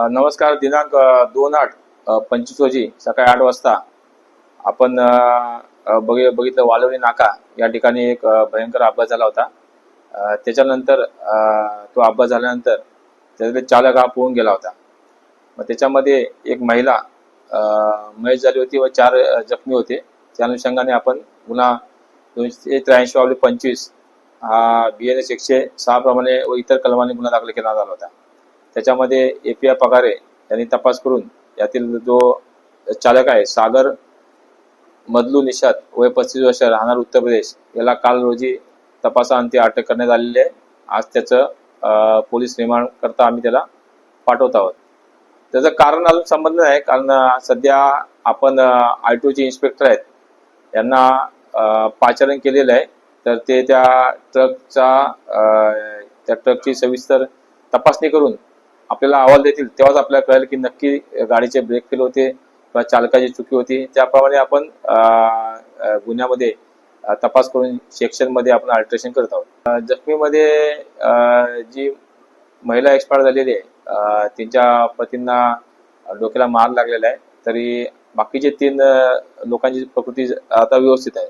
नमस्कार दिनांक दोन आठ पंचवीस रोजी सकाळी आठ वाजता आपण अ, बघि- बघितलं वालवणी नाका या ठिकाणी एक भयंकर अपघात झाला होता. त्याच्यानंतर तो अपघात झाल्यानंतर त्याच्यातले चालक हा पोहून गेला होता. मग त्याच्यामध्ये एक महिला मयत झाली होती व चार जखमी होते. त्या अनुषंगाने आपण गुन्हा दोनशे त्र्याऐंशी वावले पंचवीस हा बी एन एस एकशे सहा प्रमाणे व इतर कलमाने गुन्हा दाखल केला झाला होता. त्याच्यामध्ये ए पी आय पगारे यांनी तपास करून यातील जो चालक आहे सागर मधलू निषाद वय पस्तीस वर्ष राहणार उत्तर प्रदेश याला काल रोजी तपासाअंती अटक करण्यात आलेली आहे. आज त्याचं पोलीस रिमांड करता आम्ही त्याला पाठवत आहोत. त्याचं कारण अजून संबंध नाही कारण सध्या आपण आय टूचे इन्स्पेक्टर आहेत. यांना पाचारण केलेलं आहे. तर ते त्या ट्रकचा त्या ट्रकची सविस्तर तपासणी करून आपल्याला अहवाल देतील तेव्हाच आपल्याला कळेल की नक्की गाडीचे ब्रेक फेल होते किंवा चालकाची चुकी होती. त्याप्रमाणे आपण गुन्ह्यामध्ये तपास करून सेक्शनमध्ये आपण अल्ट्रेशन करत आहोत. जखमीमध्ये जी महिला एक्सपायर झालेली आहे त्यांच्या पतींना डोक्याला मार लागलेला आहे तरी बाकीचे तीन लोकांची प्रकृती आता व्यवस्थित आहे.